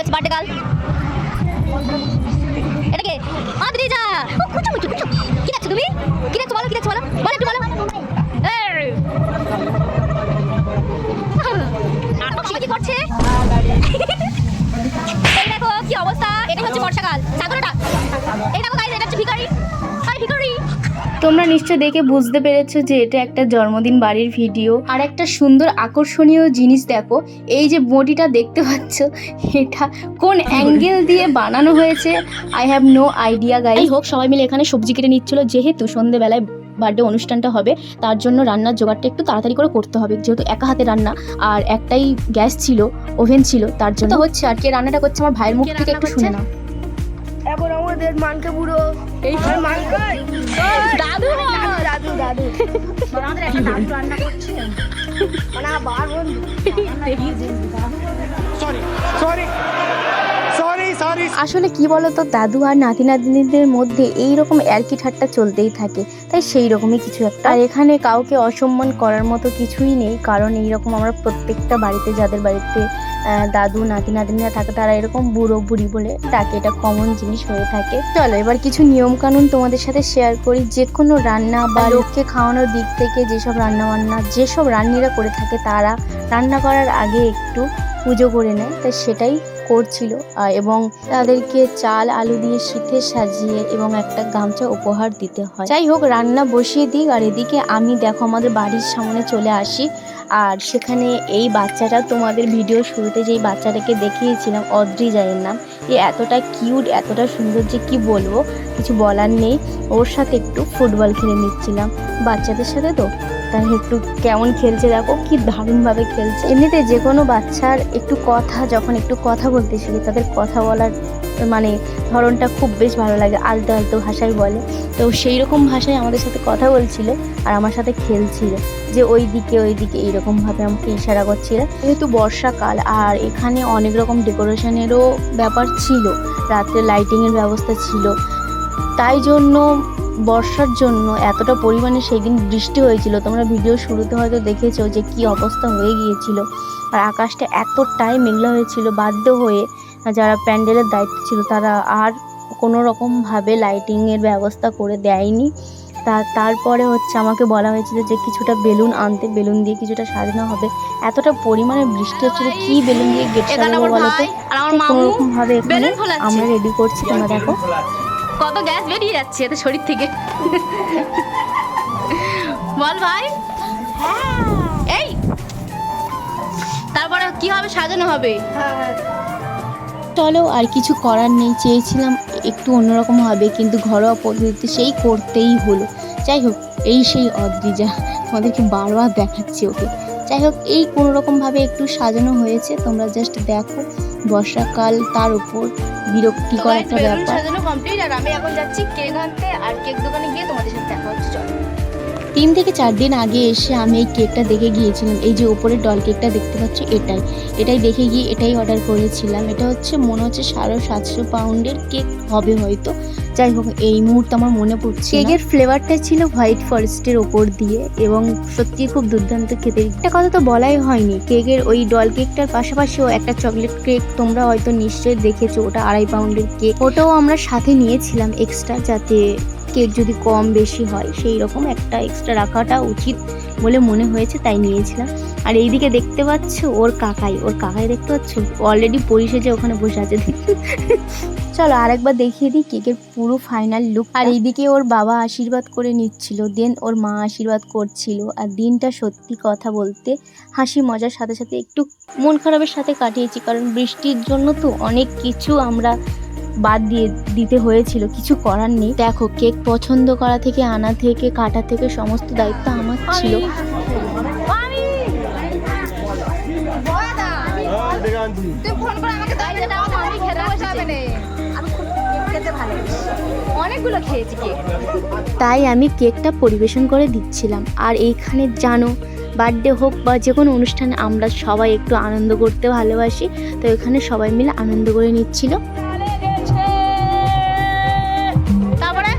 হচ্ছে birthday girl এটাকে আদ্রিজা ও কুচু কুচু কুচু কি দেখছ তুমি? কি দেখছ বলো, কি দেখছ বলো? বলো, একটু বলো। তোমরা নিশ্চয় দেখে বুঝতে পেরেছ যে এটা একটা জন্মদিন বাড়ির ভিডিও। আর একটা সুন্দর আকর্ষণীয় জিনিস দেখো এই যে বডিটা দেখতে পাচ্ছ এটা কোন অ্যাঙ্গেল দিয়ে বানানো হয়েছে I have no idea guy হোক সবাই মিলে এখানে সবজি কেটে নিচ্ছিল যেহেতু সন্ধেবেলায় বার্থডে অনুষ্ঠানটা হবে তার জন্য রান্নার জোগাড়টা একটু তাড়াতাড়ি করে করতে হবে যেহেতু একা হাতে রান্না আর একটাই গ্যাস ছিল ওভেন ছিল তার জন্য। হচ্ছে আর কে রান্নাটা করছে আমার ভাইয়ের মুখ থেকে একটু শুনে? নাও এখন আমাদের মানকে বুড়ো। এই মানকে দাদু দাদু দাদু আমাদের একটা দাদু রান্না করছে মানে বার বন্ধু। আসলে কি বলতো দাদু আর নাতি নাতনিদের মধ্যে এই রকম এরকি ঠাট্টা চলতেই থাকে। তাই সেই রকমই কিছু একটা। আর এখানে কাউকে অসম্মান করার মতো কিছুই নেই কারণ এই রকম আমরা প্রত্যেকটা বাড়িতে যাদের বাড়িতে দাদু নাতি নাতনিরা থাকে তারা এরকম বুড়ো বুড়ি বলে ডাকে। এটা কমন জিনিস হয়ে থাকে। চলো এবার কিছু নিয়ম কানুন তোমাদের সাথে শেয়ার করি। যে কোনো রান্না বা লোককে খাওয়ানোর দিক থেকে যেসব রান্না বান্না যেসব রান্নিরা করে থাকে তারা রান্না করার আগে একটু পুজো করে নেয়, তাই সেটাই করছিল। এবং তাদেরকে চাল, আলু দিয়ে শীতে সাজিয়ে এবং একটা গামছা উপহার দিতে হয়। যাই হোক, রান্না বসিয়ে দিই, আর এদিকে আমি দেখো আমাদের বাড়ির সামনে চলে আসি। আর সেখানে এই বাচ্চাটা, তোমাদের ভিডিও শুরুতে যেই বাচ্চাটাকে দেখিয়েছিলাম অদ্রিজায়ের নাম, এ এতটা কিউট, এতটা সুন্দর যে কি বলব, কিছু বলার নেই। ওর সাথে একটু ফুটবল খেলে নিচ্ছিলাম, বাচ্চাদের সাথে তো। তাই একটু কেমন খেলছে দেখো, কি দারুণভাবে খেলছে। এমনিতে যে কোনো বাচ্চার একটু কথা, যখন একটু কথা বলতে শিখে, তাদের কথা বলার মানে ধরনটা খুব বেশ ভালো লাগে, আলতো আলতো ভাষায় বলে। তো সেই রকম ভাষায় আমাদের সাথে কথা বলছিল আর আমার সাথে খেলছিল। যে ওই দিকে ওই দিকে, এইরকমভাবে আমাকে ইশারা করছিল। যেহেতু বর্ষাকাল আর এখানে অনেক রকম ডেকোরেশনেরও ব্যাপার ছিল, রাত্রে লাইটিংয়ের ব্যবস্থা ছিল। তাই জন্য বর্ষার জন্য এতটা পরিমাণে সেই দিন বৃষ্টি হয়েছিল। তোমরা ভিডিও শুরুতে হয়তো দেখেছ যে কি অবস্থা হয়ে গিয়েছিল। আর আকাশটা এতটাই মেঘলা হয়েছিল বাধ্য হয়ে যারা প্যান্ডেলের দায়িত্ব ছিল তারা আর কোনো রকমভাবে লাইটিংয়ের ব্যবস্থা করে দেয়নি। তা তারপরে হচ্ছে আমাকে বলা হয়েছিল যে কিছুটা বেলুন আনতে বেলুন দিয়ে কিছুটা সাজানো হবে। এতটা পরিমাণে বৃষ্টি হচ্ছিল কি বেলুন দিয়ে গেট সাজানো বলো তো? কোনো মামু। রকম ভাবে এখানে আমরা রেডি করছি তোমরা দেখো। কত গ্যাস বেরিয়ে যাচ্ছে এত শরীর থেকে। বল ভাই। এই, তারপরে কি হবে, সাজানো হবে? চলো, আর কিছু করার নেই, চেয়েছিলাম একটু অন্যরকম হবে, কিন্তু ঘরোয়া পদ্ধতিতে সেই করতেই হলো। যাই হোক, এই সেই অদ্রিজা, আমাদেরকে বারবার দেখাচ্ছি ওকে। যাই হোক এই কোনো রকমভাবে একটু সাজানো হয়েছে। তোমরা জাস্ট দেখো বর্ষাকাল তার উপর বিরক্তিকর একটা ব্যাপার। সাজানো কমপ্লিট আর আমি এখন যাচ্ছি কেক আনতে আর কেক দোকানে গিয়ে তোমাদের সাথে দেখা হচ্ছে। চলো। তিন থেকে চার দিন আগে এসে আমি এই কেকটা দেখে গিয়েছিলাম। এই যে উপরের ডল কেকটা দেখতে পাচ্ছ এটাই। এটাই দেখে গিয়ে এটাই অর্ডার করেছিলাম। এটা হচ্ছে মনে হচ্ছে সাড়ে সাতশো পাউন্ডের কেক হবে হয়তো। যাই হোক, এই মুহূর্তে আমার মনে পড়ছে কেকের ফ্লেভারটা ছিল হোয়াইট ফরেস্টের ওপর দিয়ে এবং সত্যি খুব দুর্দান্ত খেতে। একটা কথা তো বলাই হয়নি, কেকের ওই ডল কেকটার পাশাপাশিও একটা চকলেট কেক তোমরা হয়তো নিশ্চয়ই দেখেছ, ওটা আড়াই পাউন্ডের কেক ওটাও আমরা সাথে নিয়েছিলাম এক্সট্রা যাতে কেক যদি কম বেশি হয়, সেই রকম একটা এক্সট্রা রাখাটা উচিত বলে মনে হয়েছে, তাই নিয়েছিলাম। আর এইদিকে দেখতে পাচ্ছ ওর কাকাই ওর কাকাই দেখতে পাচ্ছ? অলরেডি পরিশেজে ওখানে বসে আছে। চলো আরেকবার দেখিয়ে দিই কেকের পুরো ফাইনাল লুক আর এইদিকে ওর বাবা আশীর্বাদ করে নিচ্ছিল দেন ওর মা আশীর্বাদ করছিল আর দিনটা সত্যি কথা বলতে হাসি মজার সাথে সাথে একটু মন খারাপের সাথে কাটিয়েছি কারণ বৃষ্টির জন্য তো অনেক কিছু আমরা বাদ দিয়ে দিতে হয়েছিল কিছু করার নেই দেখো কেক পছন্দ করা থেকে আনা থেকে কাটা থেকে সমস্ত দায়িত্ব আমার ছিল তুই ফোন করে অনেকগুলো খেয়েছি কেক। তাই আমি কেকটা পরিবেশন করে দিচ্ছিলাম। আর এইখানে জানো বার্থডে হোক বা যে কোনো অনুষ্ঠানে আমরা সবাই একটু আনন্দ করতে ভালোবাসি তো এখানে সবাই মিলে আনন্দ করে নিচ্ছিল। তারপরে.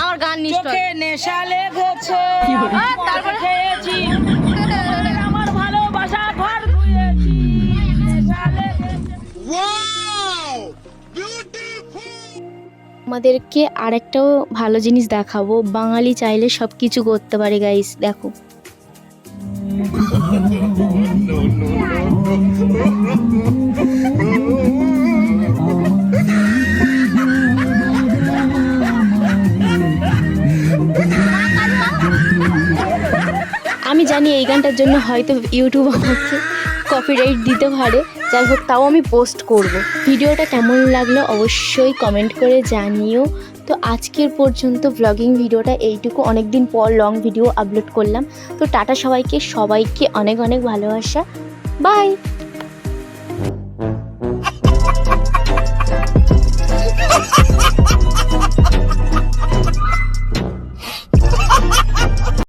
আমার গান নিশ্চয়। তারপরে? তোমাদেরকে আরেকটাও ভালো জিনিস দেখাবো। বাঙালি চাইলে সব কিছু করতে পারে গাইস দেখো। আমি জানি এই গানটার জন্য হয়তো ইউটিউব আমাকে কপিরাইট দিতে পারে। যাই হোক, তাও আমি পোস্ট করব। ভিডিওটা কেমন লাগল অবশ্যই কমেন্ট করে জানিও। তো আজকের পর্যন্ত ব্লগিং ভিডিওটা এইটুকু। অনেক দিন পর লং ভিডিও আপলোড করলাম। তো টাটা সবাইকে। সবাইকে অনেক অনেক ভালোবাসা। বাই